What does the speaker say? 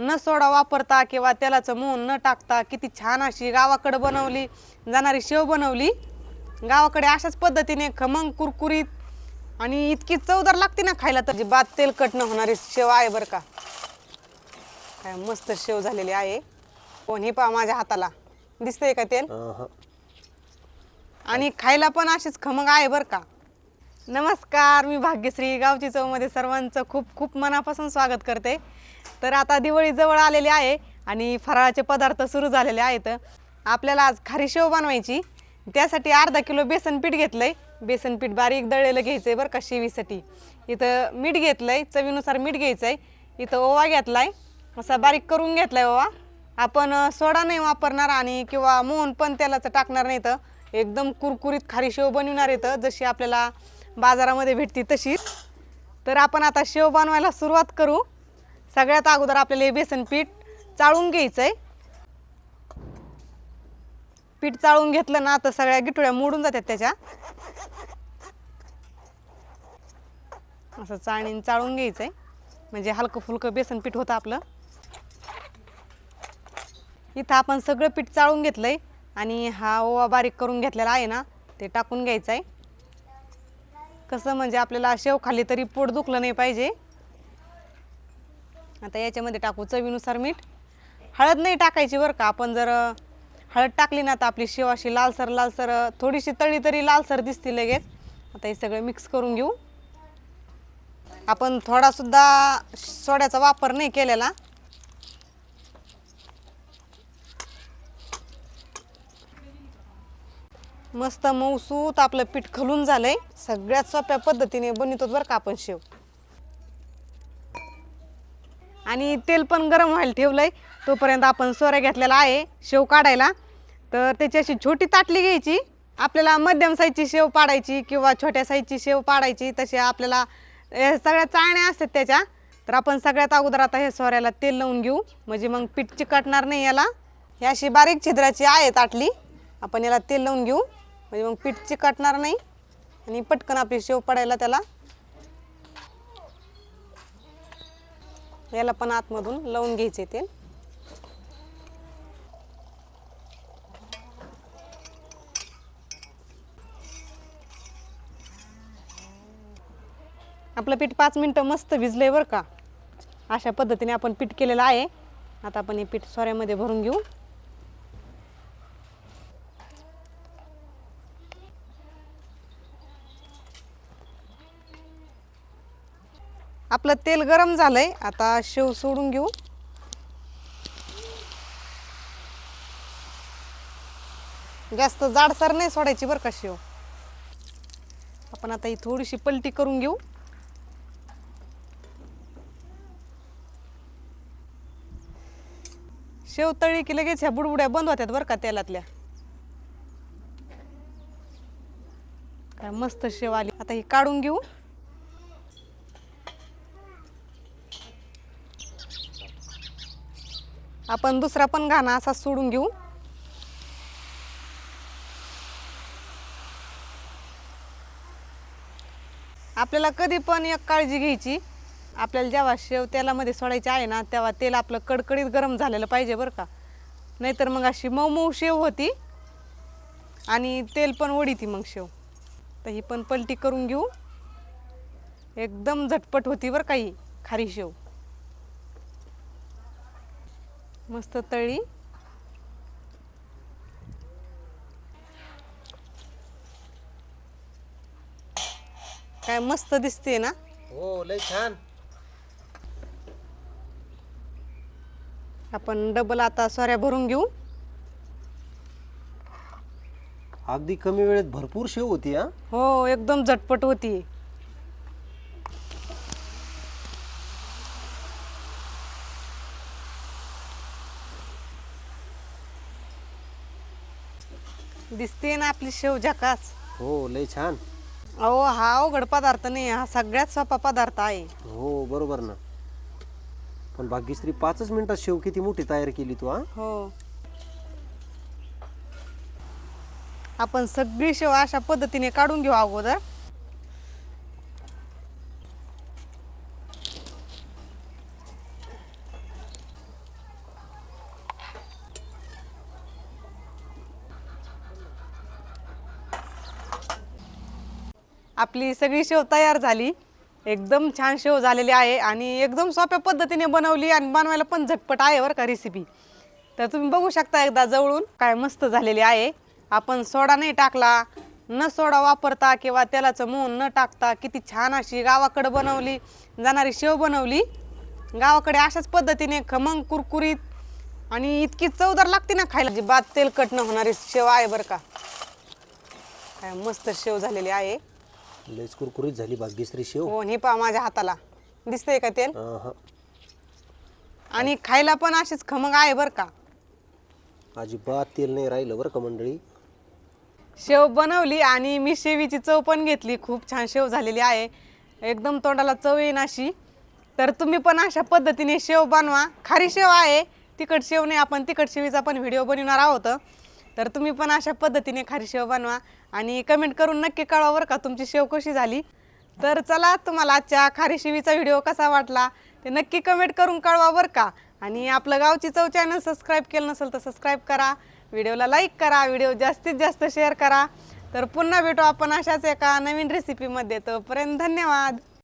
न सोडा वापरता किंवा तेलाचं मोहन न टाकता किती छान अशी गावाकडे बनवली जाणारी शेव बनवली. गावाकडे अशाच पद्धतीने खमंग कुरकुरीत आणि इतकी चवदार लागते ना खायला तर बाद तेलकट न होणारी शेव आहे बरं का. काय मस्त शेव झालेली आहे. कोण हे पहा माझ्या हाताला. दिसतंय का तेल. आणि खायला पण अशीच खमंग आहे बरं का. नमस्कार मी भाग्यश्री गावची चौमध्ये सर्वांचं खूप खूप मनापासून स्वागत करते. तर आता दिवाळी जवळ आलेली आहे आणि फराळाचे पदार्थ सुरू झालेले आहेत. आपल्याला आज खारी शेव बनवायची. त्यासाठी अर्धा किलो बेसन पीठ आहे बेसन पीठ बारीक दळलेलं आहे बरं का शेवीसाठी. इथं मीठ घेतलं आहे चवीनुसार मीठ घ्यायचं आहे इथं ओवा घेतलाय. असा बारीक करून घेतलाय ओवा. आपण सोडा नाही वापरणार आणि किंवा मोहन पण तेलाचं टाकणार नाही तर एकदम कुरकुरीत खारी शेव बनवणार येतं जशी आपल्याला बाजारामध्ये भेटती तशी. तर आपण आता शेव बनवायला सुरुवात करू. सगळ्यात अगोदर आपल्याला हे बेसन पीठ चाळून घ्यायचं आहे पीठ चाळून घेतलं ना तर सगळ्या गिठोळ्या मोडून जातात त्याच्या. असं चाळणीन चाळून घ्यायचं आहे म्हणजे हलकं फुलकं बेसन पीठ होतं आपलं. इथं आपण सगळं पीठ चाळून घेतलं आहे आणि हा ओवा बारीक करून घेतलेला आहे ना ते टाकून घ्यायचं आहे कसं म्हणजे आपल्याला शेव खाल्ली तरी पोट दुखलं नाही पाहिजे. आता याच्यामध्ये टाकू चवीनुसार मीठ. हळद नाही टाकायची बरं का आपण जर हळद टाकली ना तर आपली शेव अशी लालसर लालसर थोडीशी तळी तरी लालसर दिसते लगेच. आता हे सगळं मिक्स करून घेऊ. आपण थोडासुद्धा सोड्याचा वापर नाही केलेला. मस्त मऊसूत आपलं पीठ खलून झालंय. सगळ्यात सोप्या पद्धतीने बनवतो बरं का आपण शेव. आणि तेल पण गरम व्हायला आहे तोपर्यंत आपण सोऱ्या घेतलेला आहे शेव काढायला. तर त्याची अशी छोटी ताटली घ्यायची. आपल्याला मध्यम साईजची शेव पाडायची किंवा छोट्या साईजची शेव पाडायची तशी आपल्याला हे सगळ्या चाळण्या असतात त्याच्या. तर आपण सगळ्यात अगोदर आता हे सोऱ्याला तेल लावून घेऊ. म्हणजे मग पीठ चिकटणार नाही याला. ही अशी बारीक छिद्राची आहे ताटली. आपण याला तेल लावून घेऊ. म्हणजे मग पीठ चिकटणार नाही. आणि पटकन आपली शेव पडायला त्याला याला पण आतमधून लावून घ्यायचे तेल. आपलं पीठ पाच मिनटं मस्त भिजलंय बरं का. अशा पद्धतीने आपण पीठ केलेलं आहे. आता आपण हे पीठ सोऱ्यामध्ये भरून घेऊ. आपलं तेल गरम झालंय आता शेव सोडून घेऊ. जास्त जाडसर नाही सोडायची बरं का शेव. आपण आता ही थोडीशी पलटी करून घेऊ. शेव तळी की लगेच ह्या बुडबुड्या बंद होत्यात बरं का तेलातल्या. काय मस्त शेव आली. आता ही काढून घेऊ. आपण दुसरा पण घाणा असा सोडून घेऊ. आपल्याला कधी पण एक काळजी घ्यायची. आपल्याला जेव्हा शेव तेलामध्ये सोडायचे आहे ना तेव्हा तेल आपलं कडकडीत गरम झालेलं पाहिजे बरं का. नाहीतर मग अशी मऊ मऊ शेव होती आणि तेल पण ओढीती मग शेव. तर ही पण पलटी करून घेऊ. एकदम झटपट होती बरं का ही खारी शेव. मस्त तळी. काय मस्त दिसते ना? हो लय छान. आपण डबल आता सोऱ्या भरून घेऊ. अगदी कमी वेळेत भरपूर शेव होती हा? हो एकदम झटपट होती. दिसते ना आपली शेव झकास. हो लय छान. अहो हा अवघड पदार्थ नाही हा सगळ्यात सोपा पदार्थ आहे. हो बरोबर ना. पण भाग्यश्री पाचच मिनिटात शेव किती मोठी तयार केली तू हा? हो. आपण सगळी शेव अशा पद्धतीने काढून घेऊ अगोदर. आपली सगळी शेव तयार झाली. एकदम छान शेव झालेली आहे आणि एकदम सोप्या पद्धतीने बनवली आणि बनवायला पण झटपट आहे बरं का रेसिपी तर तुम्ही बघू शकता एकदा जवळून काय मस्त झालेली आहे. आपण सोडा नाही टाकला न सोडा वापरता किंवा तेलाचं मोन न टाकता किती छान अशी गावाकडं बनवली जाणारी शेव बनवली. गावाकडे अशाच पद्धतीने खमंग कुरकुरीत आणि इतकी चवदार लागते ना खायला. जी बाद तेलकट न होणारी शेव आहे बरं का. काय मस्त शेव झालेली आहे. लयच कुरकुरीत झाली भाग्यश्री शेव. हो हे पहा माझ्या हाताला. दिसतंय का तेल? अहं. आणि खायला पण अशीच खमंग आहे बरं का. अजिबात तेल नाही राहिलं बरं का मंडळी. शेव बनवली आणि मी शेवीची चव पण घेतली. खूप छान शेव झालेली आहे. एकदम तोंडाला चव येईन अशी. तर तुम्ही पण अशा पद्धतीने शेव बनवा. खारी शेव आहे. तिखट शेव नाही आपण तिखट शेवीचा पण व्हिडिओ बनवणार आहोत. तर तुम्ही पण अशा पद्धतीने खारी शेव बनवा. आणि कमेंट करून नक्की कळवा बरं का तुमची शेव कशी झाली. तर चला तुम्हाला आजच्या खारी शेवीचा व्हिडिओ कसा वाटला ते नक्की कमेंट करून कळवा बरं का. आणि आपलं गावची चव चॅनल सबस्क्राईब केलं नसेल तर सबस्क्राईब करा. व्हिडिओला लाईक करा व्हिडिओ जास्तीत जास्त शेअर करा. तर पुन्हा भेटू आपण अशाच एका नवीन रेसिपीमध्ये तोपर्यंत धन्यवाद.